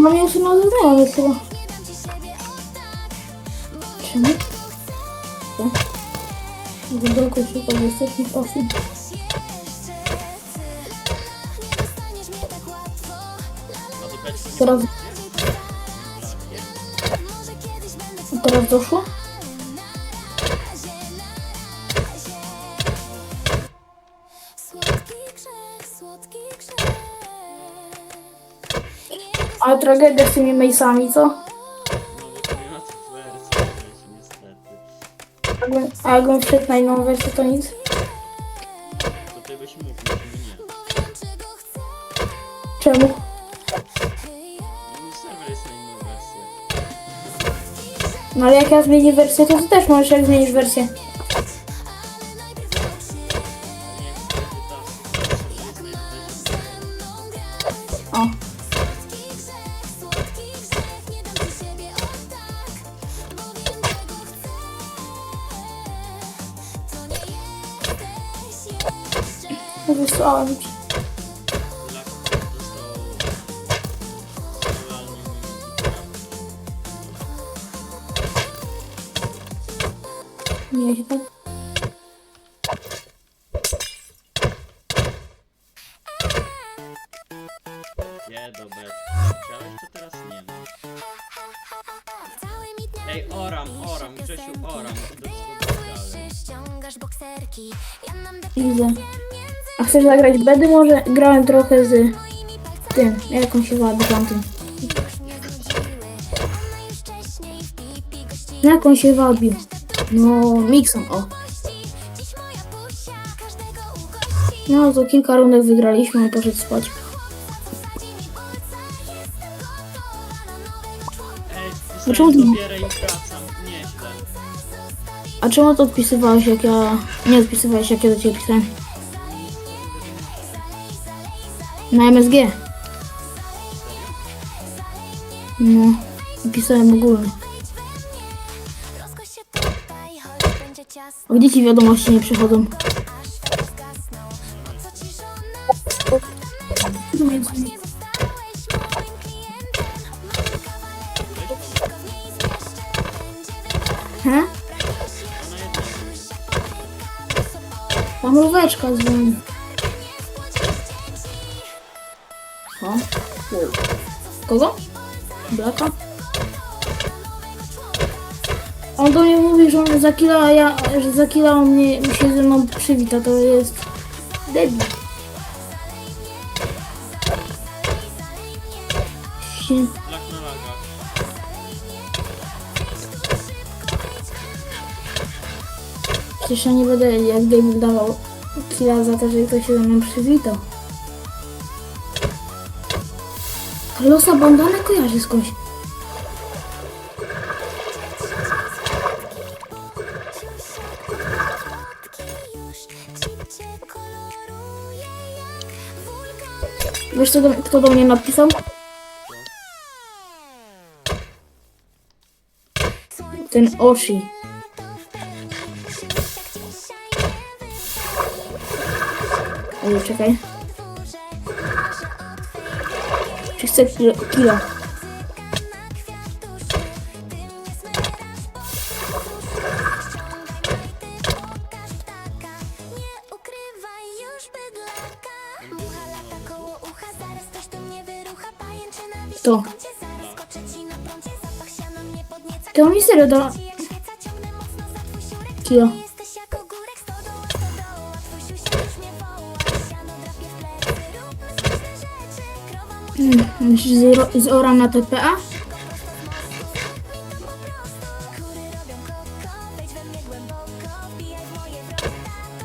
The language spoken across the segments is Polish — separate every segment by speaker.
Speaker 1: Ona mnie usunęła ze znajomych chyba. Czemu? Co? Widełko szuka, bo jesteśmy pasji.
Speaker 2: No to będzie nie
Speaker 1: Teraz... Teraz doszło? Tragedia z tymi Mace'ami, co?
Speaker 2: Nie niestety.
Speaker 1: Jakbym, a jakbym wszedł na inną wersję, to nic.
Speaker 2: To byś nie.
Speaker 1: Czemu?
Speaker 2: No.
Speaker 1: No ale jak ja zmienię wersję, to ty też możesz jak zmienisz wersję.
Speaker 2: Nie,
Speaker 1: chyba.
Speaker 2: Nie, dobra. Chciałeś, to teraz nie ma. Ej, oram, oram, Grzesiu, oram. Do
Speaker 1: A chcesz zagrać bedy? Może grałem trochę z tym, jak on się ładnie tamtym.
Speaker 3: Ona już wcześniej w pipi gości
Speaker 1: Jak on się wabił? No, Mixon, o. No, to kilka rundek wygraliśmy i poszedł spać.
Speaker 2: Ej,
Speaker 1: czemu
Speaker 2: i wracam. Nieźle.
Speaker 1: A czemu to odpisywałeś, jak ja... Nie odpisywałeś, jak ja do ciebie pisałem? Na MSG. No, pisałem ogólnie.
Speaker 3: Rozgość się tutaj, choć będzie ciasno
Speaker 1: A gdzie ci wiadomości nie przychodzą?
Speaker 3: Aż świat zgasnął Po
Speaker 1: Kogo? Blaka? On do mnie mówi, że on za a ja, że za killa on mnie się ze mną przywita, to jest debil. Się... Przecież ja nie będę jak debil dawał killa za to, że ktoś się ze mną przywitał. Losa Bandana kojarzy skądś. Wiesz co do, kto do mnie napisał? Ten Oshi. Oj, czekaj. 300 kilo. To. To mi serio da... Kilo.
Speaker 3: Chyba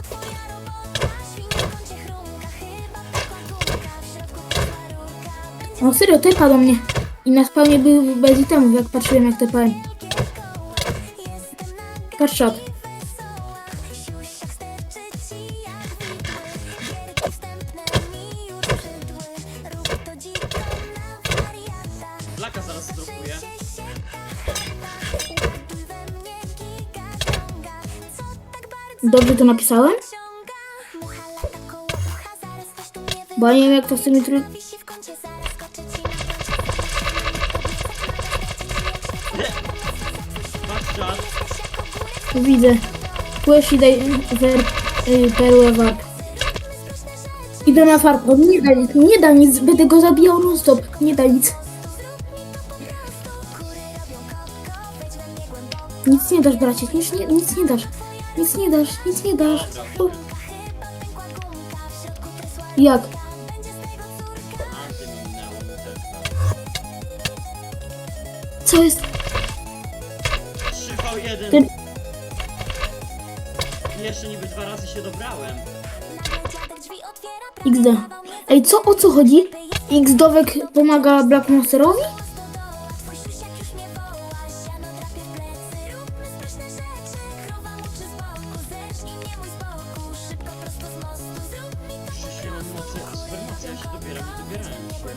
Speaker 3: pokładunka W środku pędzla rurka
Speaker 1: No serio, typa do mnie. I na spawnie był bez itemów, jak patrzyłem jak TPM.
Speaker 3: Jestem na
Speaker 1: Dobrze to napisałem? Bo nie wiem jak to z tymi
Speaker 4: czas.
Speaker 1: Widzę. Płysz i daj wer, y, perłę warp. Idę na farb. On nie da nic, nie da nic. Będę go zabijał non stop. Nie da nic. Nic nie dasz, bracie. Nic nie, nic nie dasz. Nic nie dasz, nic nie dasz. O. Jak? Co jest?
Speaker 4: 3v1.
Speaker 1: Ty-
Speaker 4: Jeszcze niby dwa razy się dobrałem.
Speaker 1: XD. Ej, co o co chodzi? X-Dowek pomaga Black Monsterowi?
Speaker 4: Dobieram, nie dobierałem się.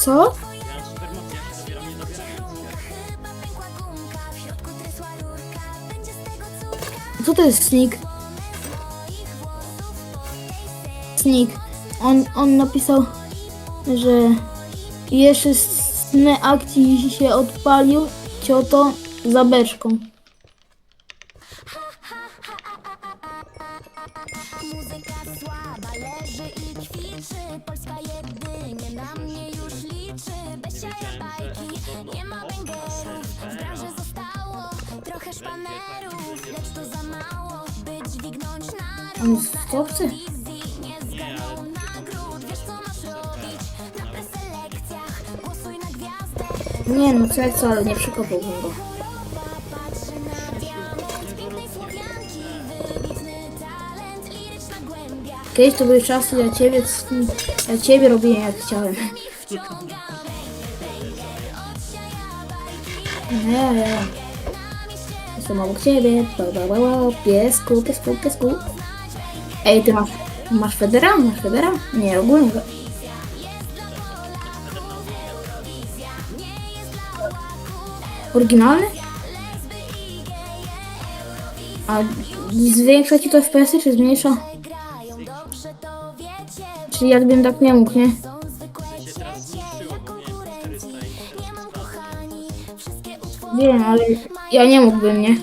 Speaker 1: Co?
Speaker 4: Ja mam supermocy, ja się dobieram, nie dobierając się.
Speaker 1: Co to jest Sneak? Sneak. On, on napisał, że jeszcze sny akcji się odpalił cioto za beczką.
Speaker 3: Muzyka słaba, leży gwiazdę
Speaker 1: Nie no, co jak co, ale nie przekopałbym go. Kiedyś to były czasy, ja ciebie, ja ciebie robiłem jak chciałem. Nie, nie. Jestem obok ciebie. Ba, ba, ba, ba. Piesku, piesku, piesku. Ej, ty masz, masz Federa? Masz Federa? Nie, ogólnie. go- Oryginalny? A zwiększa ci to FPS-y, czy zmniejsza? Czyli jakbym tak nie mógł, nie?
Speaker 3: Są zwykłe
Speaker 4: się teraz zniszczyło, bo miałem 400 i
Speaker 3: Nie mam kochani Wszystkie utwory
Speaker 1: Wiem, ale ja nie mógłbym, nie?